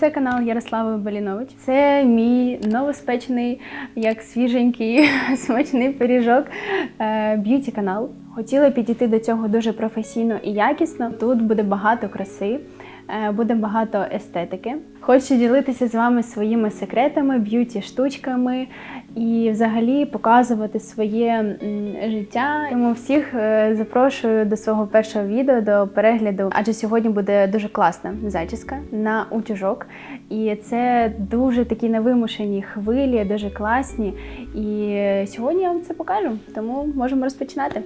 Е, Це канал Ярослави Балінович. Це мій новоспечений, як свіженький смачний пиріжок б'юті канал. Хотіла підійти до цього дуже професійно і якісно. Тут буде багато краси. е, Буде багато естетики. Хочу ділитися з вами своїми секретами, б'юті штучками і взагалі показувати своє життя. Тому всіх е, запрошую до свого першого відео, до перегляду, адже сьогодні буде дуже класна зачіска на утюжок. І це дуже такі невимушені хвилі, дуже класні. І сьогодні я вам це покажу, тому можемо розпочинати.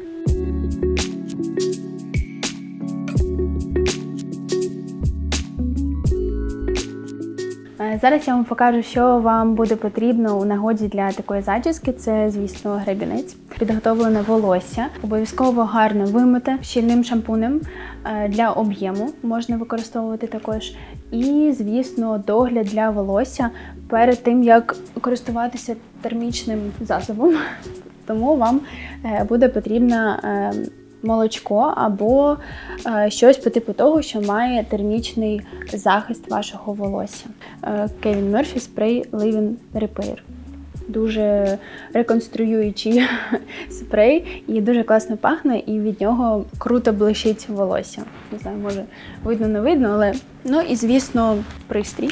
Зараз я вам покажу, що вам буде потрібно у нагоді для такої зачіски. Це, звісно, гребінець, підготовлене волосся, обов'язково гарно вимите щільним шампунем е, для об'єму можна використовувати також. І, звісно, догляд для волосся перед тим, як користуватися термічним засобом. Тому вам е, буде потрібна е, молочко або е, щось по типу того, що має термічний захист вашого волосся. Е, Kevin Murphy спрей Living Repair. Дуже реконструюючий спрей і дуже класно пахне, і від нього круто блищить волосся. Не знаю, може видно, не видно, але ну і звісно, пристрій.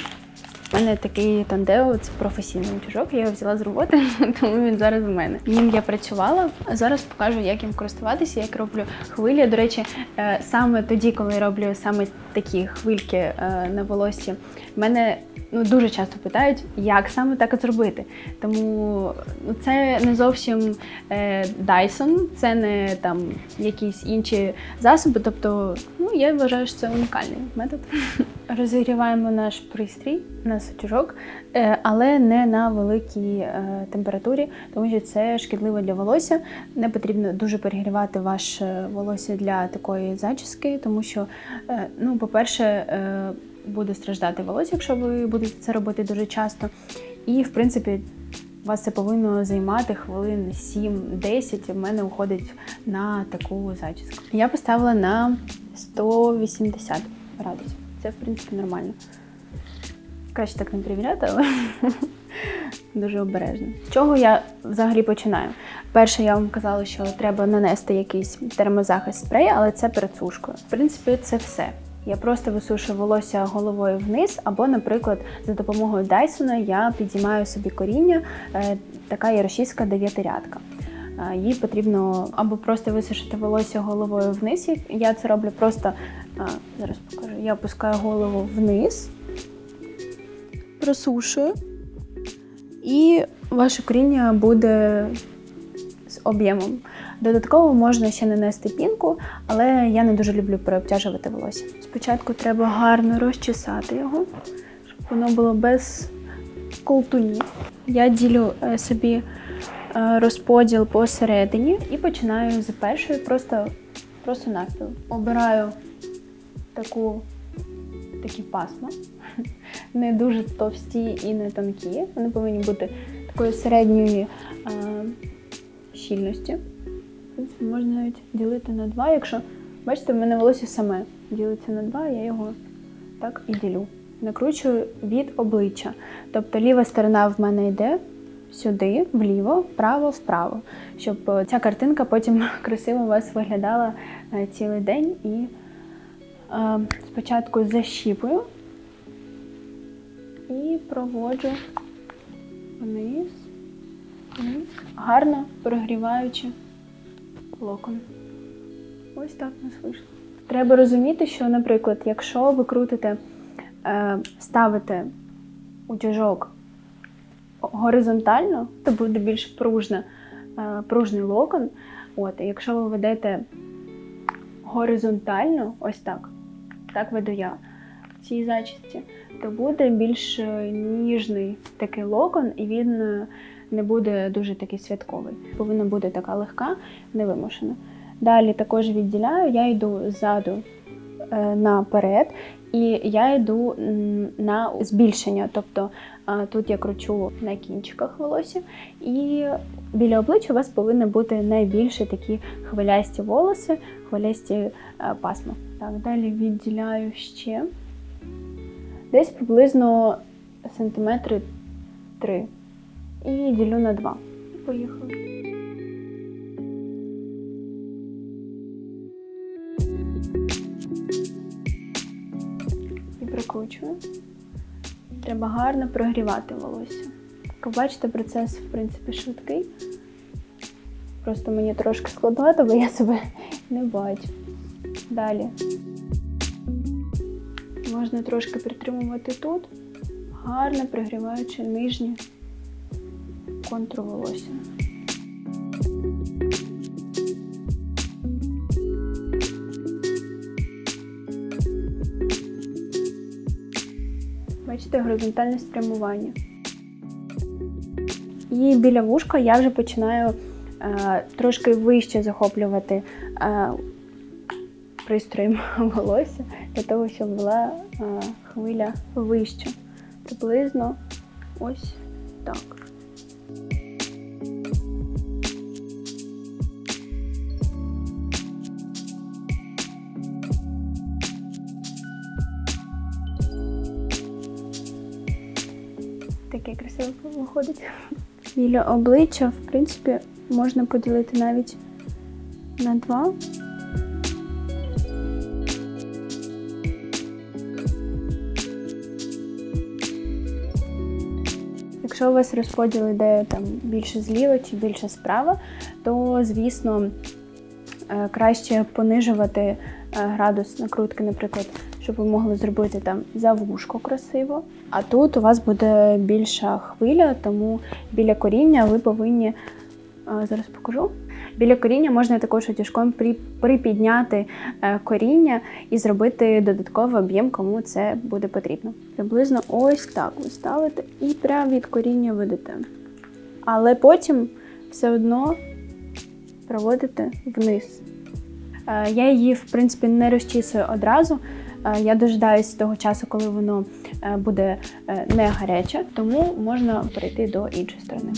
У мене такий тандео, це професійний ланцюжок, я його взяла з роботи, тому він зараз у мене. Ним я працювала, зараз покажу, як їм користуватися, як роблю хвилі. До речі, е, саме тоді, коли я роблю саме такі хвильки на на волоссі, мене ну, дуже часто питають, як саме так зробити. Тому ну, це не зовсім е, Dyson, це не там якісь інші засоби. Тобто, ну я вважаю, що це унікальний метод. Розігріваємо наш пристрій на сутюжок, е, але не на великій е, температурі, тому що це шкідливо для волосся. Не потрібно дуже перегрівати ваше волосся для такої зачіски, тому що, е, ну, по-перше, е, буде страждати волосся, якщо ви будете це робити дуже часто. І, в принципі, вас це повинно займати хвилин 7-10. В мене уходить на таку зачіску. Я поставила на 180 градусів. Це, в принципі, нормально. Краще так не перевіряти, але дуже обережно. З чого я взагалі починаю? Перше, я вам казала, що треба нанести якийсь термозахист спрей, але це перед сушкою. В принципі, це все. Я просто висушую волосся головою вниз, або, наприклад, за допомогою Дайсона я підіймаю собі коріння, е, така є дев'ятирядка. Е, Їй потрібно або просто висушити волосся головою вниз. Я це роблю просто зараз покажу. Я опускаю голову вниз, просушую, і ваше коріння буде з об'ємом. Додатково можна ще нанести пінку, але я не дуже люблю переобтяжувати волосся. Спочатку треба гарно розчесати його, щоб воно було без колтунів. Я ділю е, собі е, розподіл посередині і починаю з першої просто, просто навпіл. Обираю таку, такі пасма, не дуже товсті і не тонкі. Вони повинні бути такої середньої е, щільності. Можна навіть ділити на два. Якщо бачите, в мене волосся саме ділиться на два, я його так і ділю. Накручую від обличчя. Тобто ліва сторона в мене йде сюди, вліво, вправо, вправо, щоб е, ця картинка потім красиво у вас виглядала е, цілий день. І е, спочатку защіпую і проводжу вниз, вниз, гарно прогріваючи локон. Ось так нас вийшло. Треба розуміти, що, наприклад, якщо ви крутите, е, ставите утюжок горизонтально, то буде більш пружна, е, пружний локон. От, і якщо ви ведете горизонтально, ось так, так веду я в цій зачісті, то буде більш е, ніжний такий локон, і він не буде дуже такий святковий. Повинна бути така легка, невимушена. Далі також відділяю, я йду ззаду е, наперед, і я йду на збільшення. Тобто е, тут я кручу на кінчиках волосся, і біля обличчя у вас повинні бути найбільше такі хвилясті волоси, хвилясті е, пасма. Так, далі відділяю ще. Десь приблизно сантиметри 3. І ділю на 2. Поїхали. І прикручую. Треба гарно прогрівати волосся. Як ви бачите, процес, в принципі, швидкий. Просто мені трошки складновато, бо я себе не бачу. Далі. Можна трошки притримувати тут, гарно пригріваючи нижній контур волосся. Бачите, горизонтальне спрямування. І біля вушка я вже починаю е, трошки вище захоплювати е, пристроєм волосся для того, щоб була е, хвиля вище. Приблизно ось так. Таке красиво виходить. Біля обличчя, в принципі, можна поділити навіть на два. Якщо у вас розподіл йде там більше зліва чи більше справа, то звісно е, краще понижувати е, градус накрутки, наприклад, щоб ви могли зробити там за вушко красиво. А тут у вас буде більша хвиля, тому біля коріння ви повинні е, зараз покажу. Біля коріння можна також утяжком припідняти е, коріння і зробити додатковий об'єм, кому це буде потрібно. Приблизно ось так ви ставите і прямо від коріння ведете. Але потім все одно проводите вниз. Е, Я її, в принципі, не розчісую одразу. Е, Я дожидаюсь того часу, коли воно е, буде е, не гаряче, тому можна перейти до іншої сторони.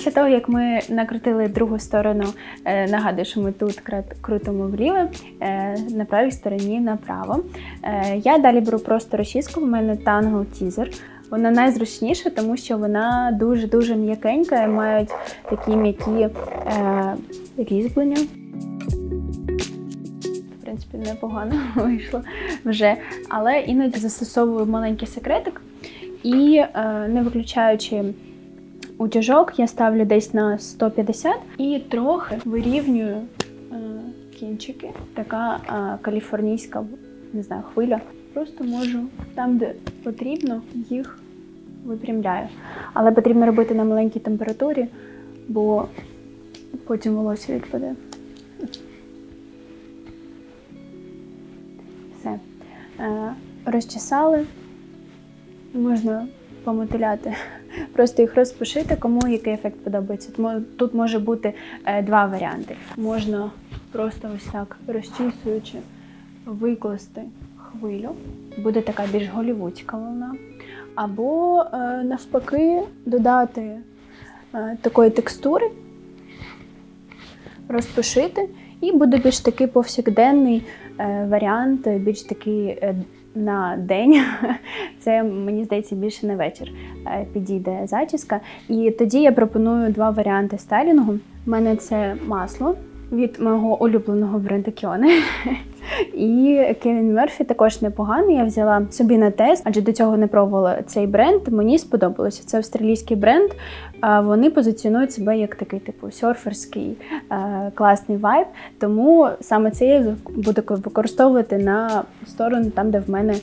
Після того, як ми накрутили другу сторону, е, нагадую, що ми тут крутимо вліво, е, на правій стороні направо. Е, Я далі беру просто розчіску, в мене Tangle Teaser. Вона найзручніша, тому що вона дуже-дуже м'якенька, і мають такі м'які різьблення. В принципі, непогано вийшло вже. Але іноді застосовую маленький секретик і не виключаючи утяжок я ставлю десь на 150 і трохи вирівнюю е, кінчики. Така е, каліфорнійська не знаю, хвиля. Просто можу там, де потрібно, їх випрямляю. Але потрібно робити на маленькій температурі, бо потім волосся відпаде. Все. Е, розчесали. Можна помотиляти, просто їх розпушити, кому який ефект подобається. Тому тут може бути е, два варіанти. Можна просто ось так розчісуючи, викласти хвилю. Буде така більш голівудська волна. Або е, навпаки додати е, такої текстури, розпушити, і буде більш такий повсякденний варіант, більш такий на день. Це мені здається більше на вечір е, підійде зачіска. І тоді я пропоную два варіанти стайлінгу. У мене це масло від мого улюбленого бренду Кіоне. І Кевін Мерфі також непоганий. Я взяла собі на тест, адже до цього не пробувала цей бренд. Мені сподобалося. Це австралійський бренд. Вони позиціонують себе як такий типу серферський е, класний вайб. Тому саме це я буду використовувати на сторону там, де в мене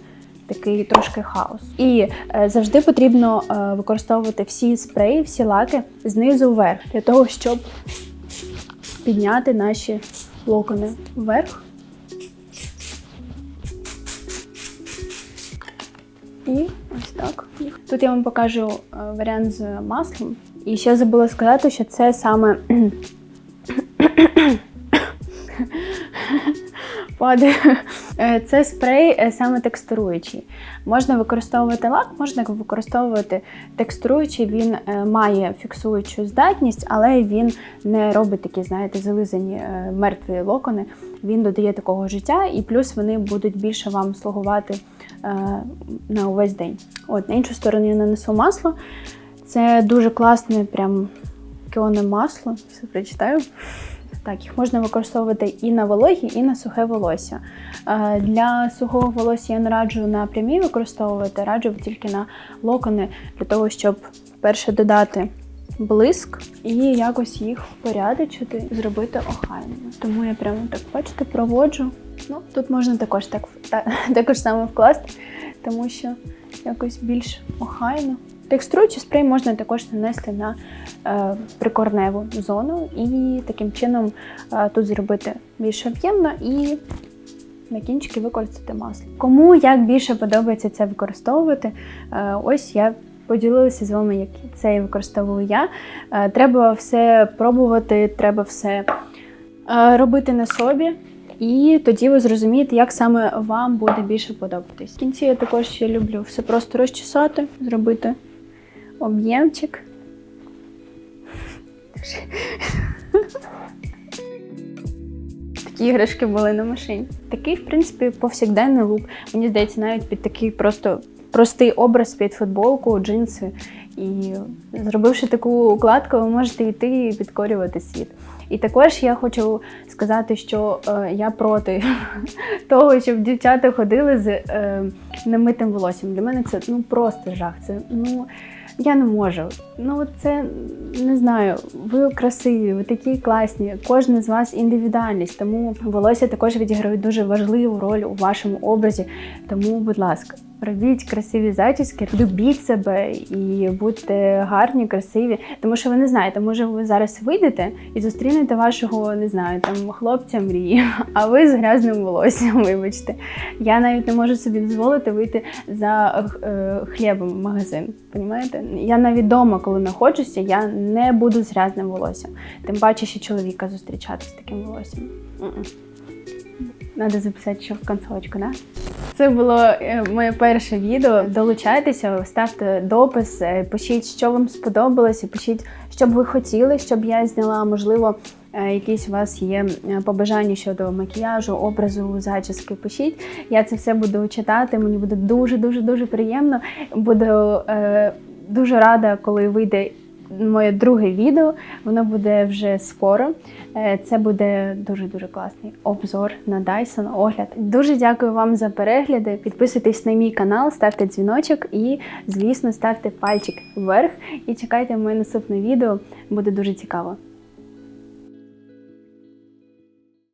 такий трошки хаос. І е, завжди потрібно е, використовувати всі спреї, всі лаки знизу вверх, для того, щоб підняти наші локони вверх. І ось так. Тут я вам покажу е, варіант з маслом. І ще забула сказати, що це саме падає. Е, Це спрей е, саме текстуруючий. Можна використовувати лак, можна використовувати текстуруючий. Він має фіксуючу здатність, але він не робить такі, знаєте, зализані мертві локони. Він додає такого життя, і плюс вони будуть більше вам слугувати на увесь день. От, на іншу сторону я нанесу масло. Це дуже класне, прям кіоне масло. Все прочитаю. Так, їх можна використовувати і на вологі, і на сухе волосся. Е, Для сухого волосся я не раджу на прямі використовувати, раджу тільки на локони, для того, щоб перше додати блиск і якось їх впорядочити, зробити охайними. Тому я прямо так, бачите, проводжу. Ну, тут можна також так, та, також саме вкласти, тому що якось більш охайно. Текстуруючий спрей можна також нанести на е, прикорневу зону і таким чином е, тут зробити більш об'ємно і на кінчики використати масло. Кому як більше подобається це використовувати, е, ось я поділилася з вами, як це я використовую я. Е, треба все пробувати, треба все е, робити на собі. І тоді ви зрозумієте, як саме вам буде більше подобатись. В кінці я також ще люблю все просто розчесати, зробити об'ємчик. Такі іграшки були на машині. Такий, в принципі, повсякденний лук. Мені здається, навіть під такий просто простий образ під футболку, джинси. І зробивши таку укладку, ви можете йти і підкорювати світ. І також я хочу сказати, що е, я проти того, щоб дівчата ходили з е, немитим волоссям. Для мене це ну просто жах. Це ну я не можу. Ну це не знаю. Ви красиві, ви такі класні. Кожен з вас індивідуальність, тому волосся також відіграють дуже важливу роль у вашому образі. Тому, будь ласка. Робіть красиві зачіски, любіть себе і будьте гарні, красиві. Тому що ви не знаєте, може ви зараз вийдете і зустрінете вашого, не знаю, там хлопця мрії, а ви з грязним волоссям, вибачте. Я навіть не можу собі дозволити вийти за е, хлібом в магазин. Понімаєте? Я навіть вдома, коли знаходжуся, я не буду з грязним волоссям. Тим паче, ще чоловіка зустрічати з таким волоссям. Надо записати ще в концовочку, да? Це було е, моє перше відео. Долучайтеся, ставте допис, пишіть, що вам сподобалося, пишіть, що б ви хотіли, щоб я зняла. Можливо, е, якісь у вас є е, побажання щодо макіяжу, образу, зачіски. Пишіть. Я це все буду читати. Мені буде дуже дуже дуже приємно. Буду е, дуже рада, коли вийде. Моє друге відео, воно буде вже скоро. Е, Це буде дуже-дуже класний обзор на Dyson, огляд. Дуже дякую вам за перегляди. Підписуйтесь на мій канал, ставте дзвіночок і, звісно, ставте пальчик вверх і чекайте моє наступне відео. Буде дуже цікаво.